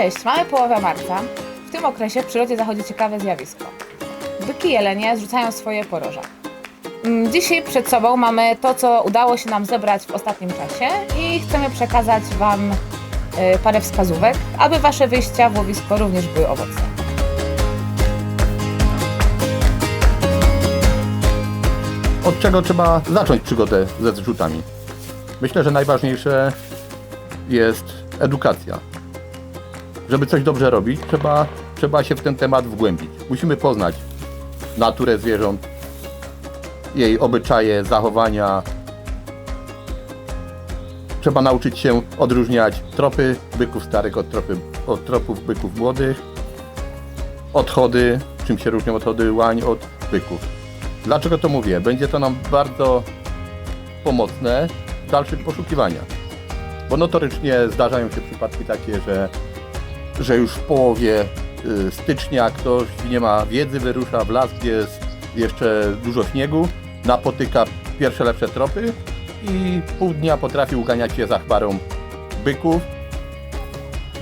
Cześć, mamy połowę marca. W tym okresie w przyrodzie zachodzi ciekawe zjawisko. Byki jelenie zrzucają swoje poroża. Mm, Dzisiaj przed sobą mamy to, co udało się nam zebrać w ostatnim czasie i chcemy przekazać Wam y, parę wskazówek, aby Wasze wyjścia w łowisko również były owocne. Od czego trzeba zacząć przygodę ze zrzutami? Myślę, że najważniejsze jest edukacja. Żeby coś dobrze robić, trzeba, trzeba się w ten temat wgłębić. Musimy poznać naturę zwierząt, jej obyczaje, zachowania. Trzeba nauczyć się odróżniać tropy byków starych od, tropy, od tropów byków młodych, odchody, czym się różnią odchody łań od byków. Dlaczego to mówię? Będzie to nam bardzo pomocne w dalszych poszukiwaniach. Bo notorycznie zdarzają się przypadki takie, że, że już w połowie y, stycznia ktoś nie ma wiedzy, wyrusza w las, gdzie jest jeszcze dużo śniegu, napotyka pierwsze lepsze tropy i pół dnia potrafi uganiać się za chmarą byków.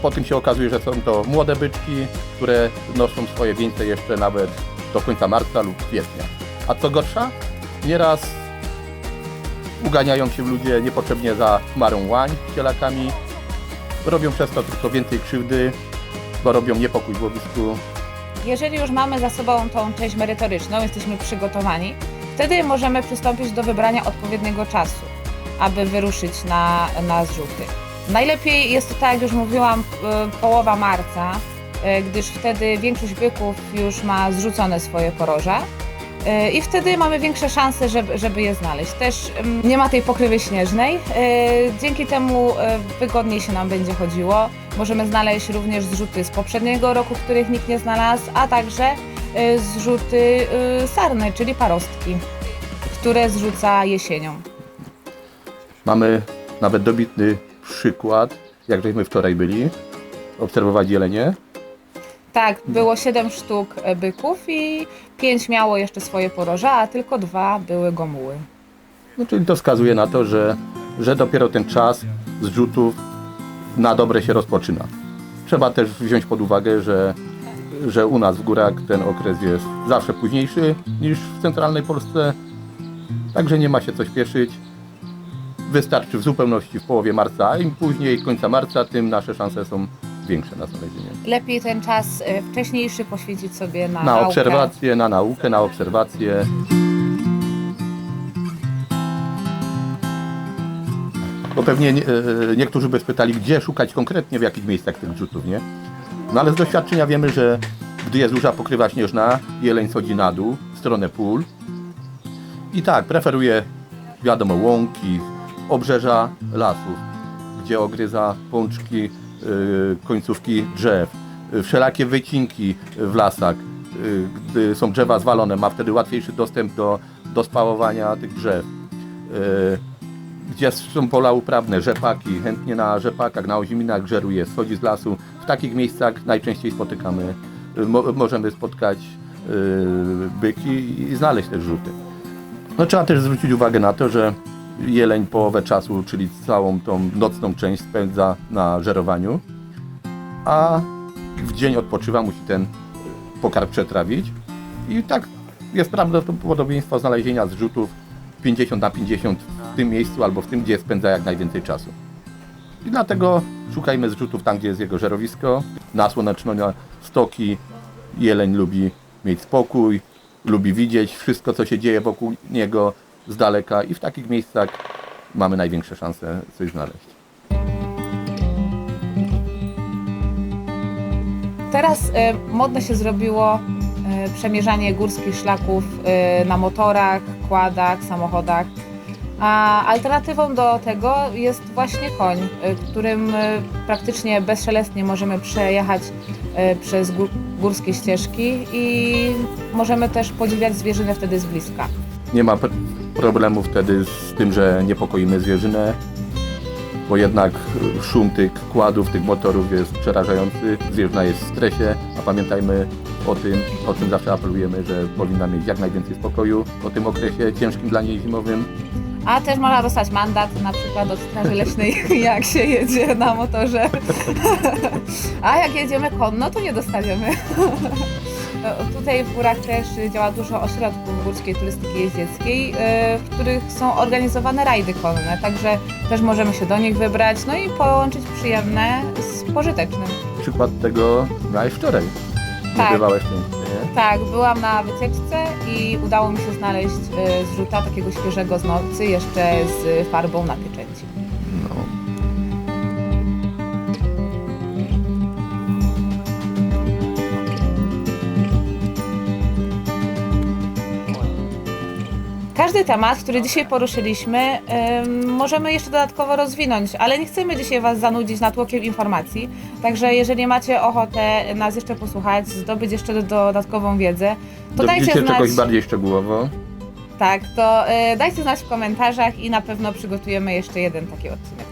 Po tym się okazuje, że są to młode byczki, które noszą swoje wieńce jeszcze nawet do końca marca lub kwietnia. A co gorsza, nieraz uganiają się ludzie niepotrzebnie za chmarą łań cielakami, robią przez to tylko więcej krzywdy, bo robią niepokój w łowisku. Jeżeli już mamy za sobą tą część merytoryczną, jesteśmy przygotowani, wtedy możemy przystąpić do wybrania odpowiedniego czasu, aby wyruszyć na, na zrzuty. Najlepiej jest to, tak jak już mówiłam, połowa marca, y, gdyż wtedy większość byków już ma zrzucone swoje poroże. Y, I wtedy mamy większe szanse, żeby, żeby je znaleźć. Też nie ma tej pokrywy śnieżnej. y, Dzięki temu y, wygodniej się nam będzie chodziło. Możemy znaleźć również zrzuty z poprzedniego roku, których nikt nie znalazł, a także zrzuty sarny, czyli parostki, które zrzuca jesienią. Mamy nawet dobitny przykład, jak żeśmy wczoraj byli, obserwować jelenie. Tak, było 7 sztuk y, byków i 5 miało jeszcze swoje poroża, a tylko dwa były gomuły. No, czyli to wskazuje na to, że, że dopiero ten czas zrzutów na dobre się rozpoczyna. Trzeba też wziąć pod uwagę, że, że u nas w górach ten okres jest zawsze późniejszy niż w centralnej Polsce, także nie ma się co śpieszyć. Wystarczy w zupełności w połowie marca, a im później końca marca, tym nasze szanse są większe na znalezienie. Lepiej ten czas y, wcześniejszy poświęcić sobie na, Na naukę. obserwacje, na naukę, na obserwacje. Bo pewnie nie, e, niektórzy by spytali, gdzie szukać konkretnie, w jakich miejscach tych rzutów, nie? No ale z doświadczenia wiemy, że gdy jest duża pokrywa śnieżna, jeleń schodzi na dół, w stronę pól. I tak, preferuje, wiadomo, łąki, obrzeża lasów, gdzie ogryza pączki, końcówki drzew, y, wszelakie wycinki w lasach, y, gdy są drzewa zwalone, ma wtedy łatwiejszy dostęp do, do spałowania tych drzew. Y, Gdzie są pola uprawne, rzepaki, chętnie na rzepakach, na oziminach żeruje, schodzi z lasu. W takich miejscach najczęściej spotykamy, y, mo, możemy spotkać y, byki i znaleźć te rzuty. No trzeba też zwrócić uwagę na to, że jeleń połowę czasu, czyli całą tą nocną część spędza na żerowaniu, a w dzień odpoczywa, musi ten pokarm przetrawić i tak jest prawdopodobieństwo znalezienia zrzutów 50 na 50 w tym miejscu albo w tym, gdzie spędza jak najwięcej czasu. I dlatego szukajmy zrzutów tam, gdzie jest jego żerowisko. Na słoneczne stoki jeleń lubi mieć spokój, lubi widzieć wszystko, co się dzieje wokół niego z daleka i w takich miejscach mamy największe szanse coś znaleźć. Teraz y, modne się zrobiło y, przemierzanie górskich szlaków y, na motorach, kładach, samochodach. A alternatywą do tego jest właśnie koń, którym praktycznie bezszelestnie możemy przejechać przez gó- górskie ścieżki i możemy też podziwiać zwierzynę wtedy z bliska. Nie ma problemu wtedy z tym, że niepokoimy zwierzynę, bo jednak szum tych kładów, tych motorów jest przerażający. Zwierzyna jest w stresie, a pamiętajmy o tym, o czym zawsze apelujemy, że powinna mieć jak najwięcej spokoju po tym okresie ciężkim dla niej zimowym. A też można dostać mandat na przykład od Straży Leśnej, jak się jedzie na motorze. A jak jedziemy konno, to nie dostaniemy. No, Tutaj w górach też działa dużo ośrodków górskiej turystyki jeździeckiej, e, w których są organizowane rajdy konne, także też możemy się do nich wybrać, no i połączyć przyjemne z pożytecznym. Przykład tego miałeś wczoraj. Tak. Pięknie, nie? Tak, byłam na wycieczce i udało mi się znaleźć e, zrzuta takiego świeżego z nocy, jeszcze z farbą na Każdy temat, który dzisiaj poruszyliśmy, em, możemy jeszcze dodatkowo rozwinąć, ale nie chcemy dzisiaj Was zanudzić natłokiem informacji. Także jeżeli macie ochotę nas jeszcze posłuchać, zdobyć jeszcze do- dodatkową wiedzę, to dajcie Dowiedzicie znać. czegoś bardziej szczegółowo. Tak, to e, dajcie znać w komentarzach i na pewno przygotujemy jeszcze jeden taki odcinek.